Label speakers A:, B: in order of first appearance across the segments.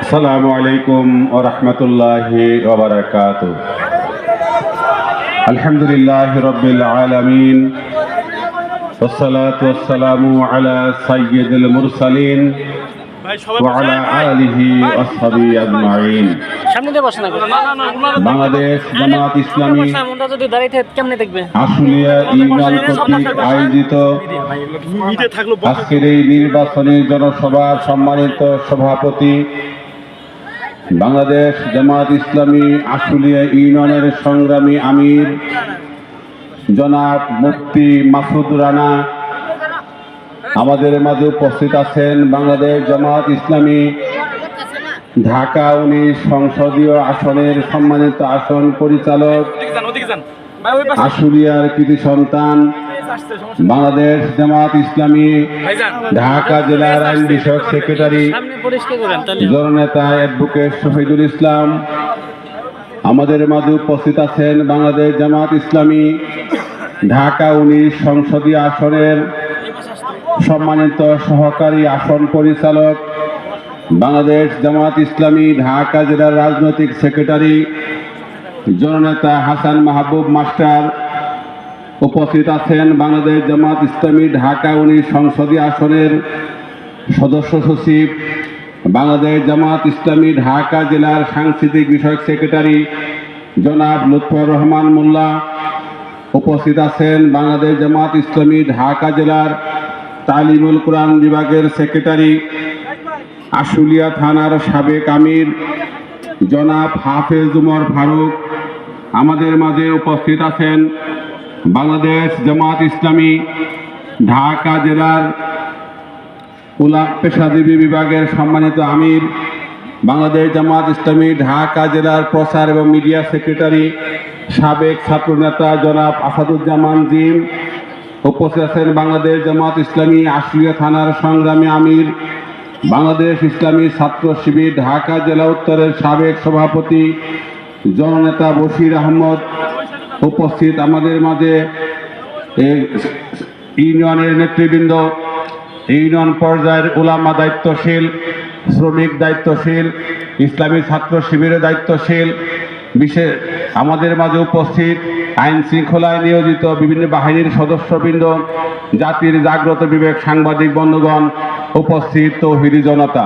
A: আসসালামু আলাইকুম ও রহমতুল্লাহি ওবরাকাত আলহামদুলিল্লাহ রবিল আলমিন والصلاة والسلام على سيد المرسلين
B: ভাই সবাই
A: وعلى آله وصحبه أجمعين
C: সামনে দিয়ে বসে না
A: বাংলাদেশ জামাত ইসলামী
C: ওটা যদি দাঁড়িয়ে থাকে কেমনে দেখবে
A: আশুলিয়া ইউনিয়ন কর্তৃক আয়োজিত
B: মিটে থাকলো
A: আজকের এই নির্বাচনী জনসভার সম্মানিত সভাপতি বাংলাদেশ জামাত ইসলামী আশুলিয়া ইউনিয়নের সংগ্রামী আমির জনাব মুফতি মাসুদ রানা আমাদের মাঝে উপস্থিত আছেন বাংলাদেশ জামাত ইসলামী। ঢাকা উনিশ সংসদীয় আসনের সম্মানিত আসন পরিচালক। আশুলিয়ার কৃতি সন্তান। বাংলাদেশ জামাত ইসলামী। ঢাকা জেলার আইন বিষয়ক সেক্রেটারি। জননেতা অ্যাডভোকেট শহীদুল ইসলাম। আমাদের মাঝে উপস্থিত আছেন বাংলাদেশ জামাত ইসলামী। ঢাকা উনিশ সংসদীয় আসনের সম্মানিত সহকারী আসন পরিচালক, বাংলাদেশ জামাত ইসলামী, ঢাকা জেলার রাজনৈতিক সেক্রেটারি, জননেতা হাসান মাহবুব মাস্টার উপস্থিত আছেন বাংলাদেশ জামাত ইসলামী, ঢাকা উনিশ সংসদীয় আসনের সদস্য সচিব, বাংলাদেশ জামাত ইসলামী, ঢাকা জেলার সাংস্কৃতিক বিষয়ক সেক্রেটারি জনাব লুৎফর রহমান মোল্লা উপস্থিত আছেন, বাংলাদেশ জামাত ইসলামী, ঢাকা জেলার তালিমুল কোরআন বিভাগের সেক্রেটারি আশুলিয়া থানার সাবেক আমির জনাব হাফেজ উমর ফারুক। আমাদের মাঝে উপস্থিত আছেন বাংলাদেশ জামাত ইসলামী, ঢাকা জেলার উলা পেশাজীবী বিভাগের সম্মানিত আমির, বাংলাদেশ জামাত ইসলামী, ঢাকা জেলার প্রচার এবং মিডিয়া সেক্রেটারি, সাবেক ছাত্রনেতা জনাব আসাদুজ্জামান জিম উপস্থিত আছেন বাংলাদেশ জামাত ইসলামী আশুলিয়া থানার সংগ্রামী আমির, বাংলাদেশ ইসলামী ছাত্র শিবির ঢাকা জেলা উত্তরের সাবেক সভাপতি জননেতা বশির আহমদ উপস্থিত আমাদের মাঝে। ইউনিয়নের নেতৃবৃন্দ, ইউনিয়ন পর্যায়ের ওলামা দায়িত্বশীল, শ্রমিক দায়িত্বশীল, ইসলামী ছাত্র শিবিরের দায়িত্বশীল, বিশেষ আমাদের মাঝে উপস্থিত আইন শৃঙ্খলায় নিয়োজিত বিভিন্ন বাহিনীর সদস্যবৃন্দ, জাতির জাগ্রত বিবেক সাংবাদিক বন্ধুগণ, উপস্থিত তৌহিদি জনতা।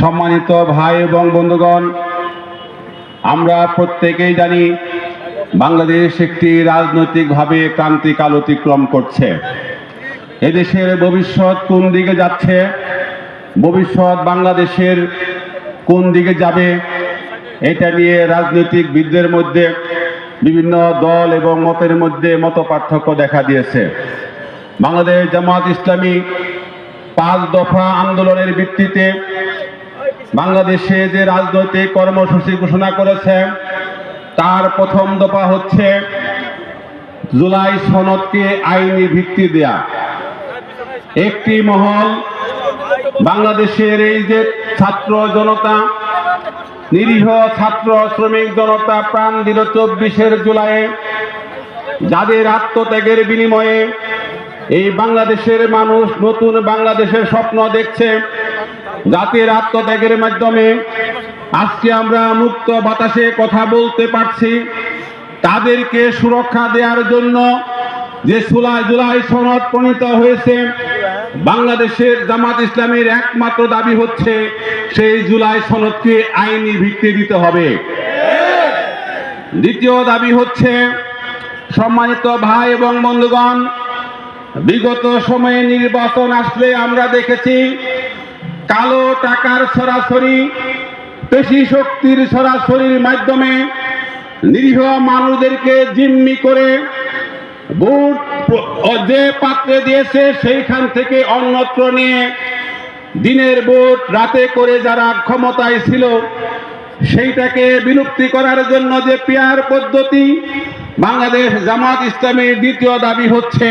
A: সম্মানিত ভাই এবং বন্ধুগণ, আমরা প্রত্যেকেই জানি বাংলাদেশ একটি রাজনৈতিকভাবে ক্রান্তিকাল অতিক্রম করছে। এদেশের ভবিষ্যৎ কোন দিকে যাচ্ছে, ভবিষ্যৎ বাংলাদেশের কোন দিকে যাবে, এটা নিয়ে রাজনৈতিক বিদদের মধ্যে বিভিন্ন দল এবং মতের মধ্যে মত পার্থক্য দেখা দিয়েছে। বাংলাদেশ জামাত ইসলামী পাঁচ দফা আন্দোলনের ভিত্তিতে বাংলাদেশে যে রাজনৈতিক কর্মসূচি ঘোষণা করেছে, তার প্রথম দফা হচ্ছে জুলাই সনদকে আইনি ভিত্তি দেয়া। একটি মহল বাংলাদেশের এই যে ছাত্র জনতা নিরীহ ছাত্র শ্রমিক জনতা প্রাণ দিল চব্বিশের জুলাইয়ে যাদের আত্মত্যাগের বিনিময়ে এই বাংলাদেশের মানুষ নতুন বাংলাদেশের স্বপ্ন দেখছে, জাতির আত্মত্যাগের মাধ্যমে। আজকে আমরা মুক্ত বাতাসে কথা বলতে পারছি, তাদেরকে সুরক্ষা দেওয়ার জন্য যে জুলাই জুলাই সনদ প্রণীত হয়েছে বাংলাদেশের জামাত ইসলামের একমাত্র দাবি হচ্ছে সেই জুলাই সনদকে আইনি ভিত্তি দিতে হবে। দ্বিতীয় দাবি হচ্ছে, সম্মানিত ভাই এবং বন্ধুগণ, বিগত সময়ে নির্বাচন আসলে আমরা দেখেছি, কালো টাকার সরাসরি, পেশি শক্তির সরাসরির মাধ্যমে নিরীহ মানুষদেরকে জিম্মি করে ভোট যে পাত্রে দিয়েছে, সেইখান থেকে অন্যত্র নিয়ে দিনের ভোট রাতে করে যারা ক্ষমতায় ছিল, সেইটাকে বিলুপ্তি করার জন্য যে পিয়ার পদ্ধতি বাংলাদেশ জামাত ইসলামের দ্বিতীয় দাবি হচ্ছে,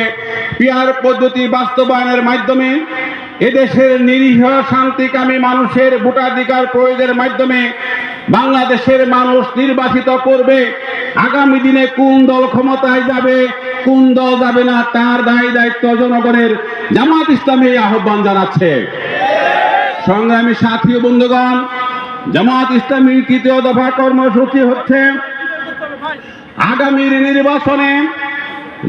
A: পিয়ার পদ্ধতি বাস্তবায়নের মাধ্যমে এদেশের নিরীহ, শান্তিকামী মানুষের ভোটাধিকার প্রয়োগের মাধ্যমে বাংলাদেশের মানুষ নির্বাচিত করবে। আগামী দিনে কোন দল ক্ষমতায় যাবে, কোন দল যাবে না, তার দায় দায়িত্ব জনগণের। জামাত ইসলামী আহ্বান জানাচ্ছে। সংগ্রামী সাথী বন্ধুগণ, জামাত ইসলামীর তৃতীয় দফা কর্মসূচি হচ্ছে আগামীর নির্বাচনে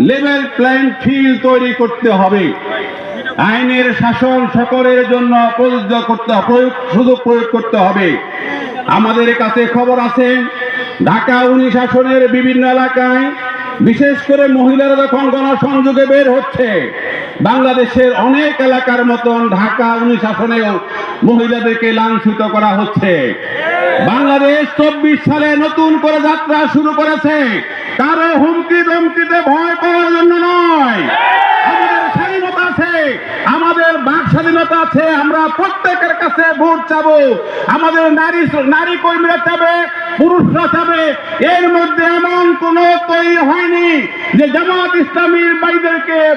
A: লেভেল প্লেইং ফিল্ড তৈরি করতে হবে। আইনের শাসন সকলের জন্য প্রযোজ্য করতে প্রয়োগ সুযোগ প্রয়োগ করতে হবে। আমাদের কাছে খবর আছে, ঢাকা উনিশ আসনের বিভিন্ন এলাকায় বিশেষ করে মহিলারা যখন গণসংযোগে বের হচ্ছে, বাংলাদেশের অনেক এলাকার মতন ঢাকা উনিশ মহিলাদেরকে লাঞ্ছিত করা হচ্ছে। বাংলাদেশ চব্বিশ সালে নতুন করে যাত্রা শুরু করেছে, কারও হুমকি ধমকিতে ভয় পাওয়ার জন্য নয়। আমাদের বাক স্বাধীনতা আছে, আমরা প্রত্যেকের কাছে ভোট চাবো। আমাদের নারী নারী কর্মীরা চাবে, পুরুষরা চাবে। এর মধ্যে এমন কোন তৈরি হয়নি যে জামাত ইসলামীর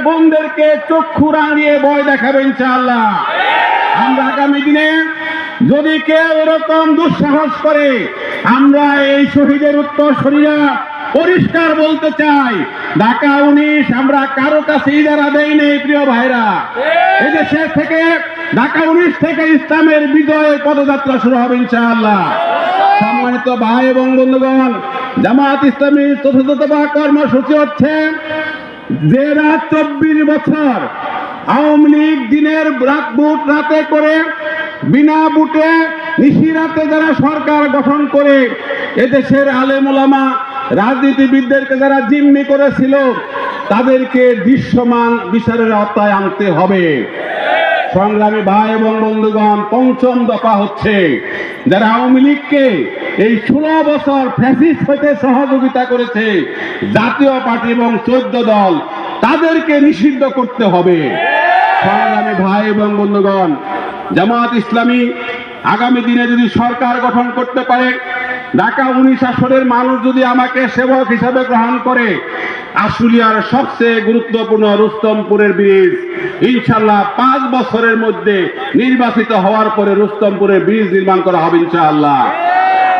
A: বোনদেরকে চক্ষু রাঙিয়ে ভয় দেখাবে ইনশাআল্লাহ। আমরা আগামী দিনে যদি কেউ এরকম দুঃসাহস করে, আমরা এই শহীদের উত্তর শরীরা পরিষ্কার বলতে চাই ঢাকা উনিশ আমরা কারও কাছে ইজারা দেই নেই প্রিয় ভাইরা। এদেশের থেকে ঢাকা উনিশ থেকে ইসলামের বিজয়ের পদযাত্রা শুরু হবে ইনশাআল্লাহ। সম্মানিত ভাই এবং বন্ধুগণ জামাত ইসলামী চতুর্থ কর্মসূচি হচ্ছে যে রাত চব্বিশ বছর। আওয়ামী লীগ দিনের রাত বুট রাতে করে বিনা বুটে নিশিরাতে যারা সরকার গঠন করে এদেশের আলেমুলামা রাজনীতিবিদদেরকে যারা জিম্মি করেছিল, তাদেরকে দৃশ্যমান বিচারের আওতায় আনতে হবে। সংগ্রামী ভাই এবং বন্ধুগণ, পঞ্চম দফা হচ্ছে, যারা আওয়ামী লীগকে এই ষোলো বছর ফ্যাসিস্ট হতে সহযোগিতা করেছে, জাতীয় পার্টি এবং চোদ্দ দল, তাদেরকে নিষিদ্ধ করতে হবে। সংগ্রামী ভাই এবং বন্ধুগণ, জামাত ইসলামী আগামী দিনে যদি সরকার গঠন করতে পারে ঢাকা উনিশ আসনের মানুষ যদি আমাকে সেবক হিসাবে গ্রহণ করে, আশুলিয়ার সবচেয়ে গুরুত্বপূর্ণ রুস্তমপুরের ব্রিজ, ইনশাল্লাহ পাঁচ বছরের মধ্যে নির্বাচিত হওয়ার পরে রুস্তমপুরের ব্রিজ নির্মাণ করা হবে ইনশাআল্লাহ।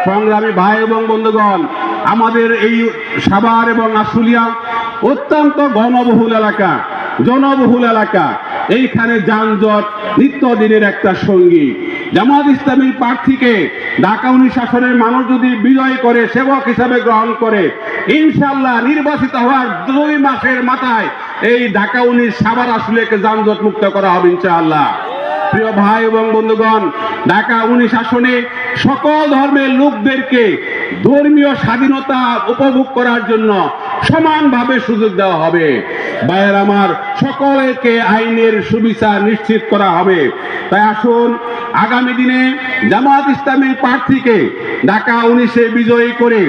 A: সংগ্রামী ভাই এবং বন্ধুগণ, আমাদের এই সাভার এবং আশুলিয়া অত্যন্ত ঘনবহুল এলাকা, জনবহুল এলাকা। এইখানে যানজট নিত্যদিনের একটা সঙ্গী। জামাত ইসলামীর প্রার্থীকে ঢাকা উনিশ আসনের মানুষ যদি বিজয় করে, সেবক হিসাবে গ্রহণ করে ইনশাল্লাহ নির্বাচিত হওয়ার দুই মাসের মাথায় এই ঢাকা উনিশ সাভার আসলেকে যানজট মুক্ত করা হবে ইনশাআল্লাহ। প্রিয় ভাই এবং বন্ধুগণ, ঢাকা উনিশ আসনে সকল ধর্মের লোকদেরকে ধর্মীয় স্বাধীনতা উপভোগ করার জন্য সমানভাবে সুযোগ দেওয়া হবে। ভাইয়ের আমার সকলকে আইনের সুবিচার নিশ্চিত করা হবে। তাই আসুন, আগামী দিনে জামাত ইসলামীর প্রার্থীকে ঢাকা উনিশে বিজয়ী করে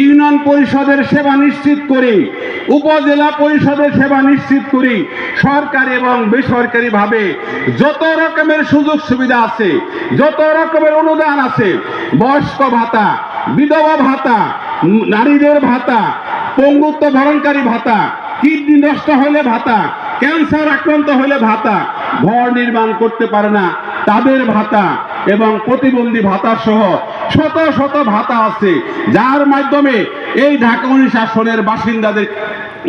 A: ইউনিয়ন পরিষদের সেবা নিশ্চিত করে, উপজেলা পরিষদের সেবা নিশ্চিত করি সরকারি এবং বেসরকারি ভাবে যত রকমের সুযোগ সুবিধা আছে, যত রকমের অনুদান আছে, বয়স্ক ভাতা, বিধবা ভাতা, নারীদের ভাতা পঙ্গুত্ব ধারণকারী ভাতা কিডনি নষ্ট হলে ভাতা, ক্যান্সার আক্রান্ত হলে ভাতা, ঘর নির্মাণ করতে পারে না তাদের ভাতা এবং প্রতিবন্ধী ভাতা সহ শত শত ভাতা আছে, যার মাধ্যমে এই ঢাকা উনিশ আসনের বাসিন্দাদের,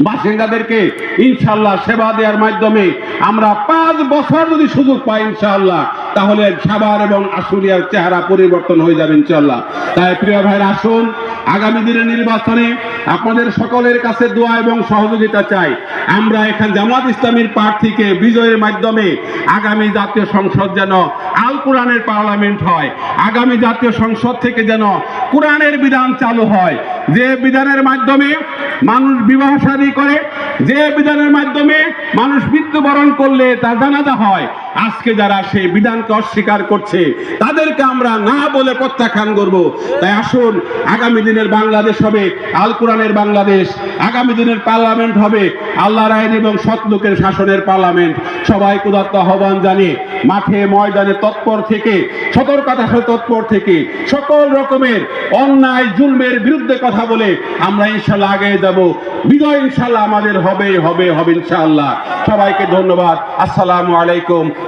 A: বাসিন্দাদেরকে ইনশাল্লাহ সেবা দেওয়ার মাধ্যমে আমরা পাঁচ বছর যদি সুযোগ পাই ইনশাল্লাহ তাহলে সাবার এবং আশুলিয়ার চেহারা পরিবর্তন হয়ে যাবে ইনশাল্লাহ তাই প্রিয় ভাইয়ের আসুন, আগামী দিনের নির্বাচনে আপনাদের সকলের কাছে দোয়া এবং সহযোগিতা চাই। আমরা এখানে জামাত ইসলামীর প্রার্থীকে বিজয়ের মাধ্যমে আগামী জাতীয় সংসদ যেন আল কোরআনের পার্লামেন্ট হয়, আগামী জাতীয় সংসদ থেকে যেন কোরআনের বিধান চালু হয়। যে বিধানের মাধ্যমে মানুষ বিবাহ শাদী করে, যে বিধানের মাধ্যমে মানুষ মৃত্যুবরণ করলে তার জানাজা হয়। আজকে যারা সেই বিধানকে অস্বীকার করছে, তাদেরকে আমরা না বলে প্রত্যাখ্যান করব। তাই আসুন, আগামী দিনের বাংলাদেশ হবে, আল কোরআনের বাংলাদেশ। আগামী দিনের পার্লামেন্ট হবে আল্লাহর আইন এবং সৎলোকের শাসনের পার্লামেন্ট। সবাই কুদাত্ত আহ্বান জানিয়ে, মাঠে, ময়দানে, তৎপর থেকে, সতর্কতা তৎপর থেকে, সকল রকমের অন্যায়, জুলমের বিরুদ্ধে কথা বলে আমরা ইনশাল্লাহ আগে যাব। বিজয় ইনশাল্লাহ আমাদের হবে হবে হবে ইনশাআল্লাহ সবাইকে ধন্যবাদ। আসসালামু আলাইকুম।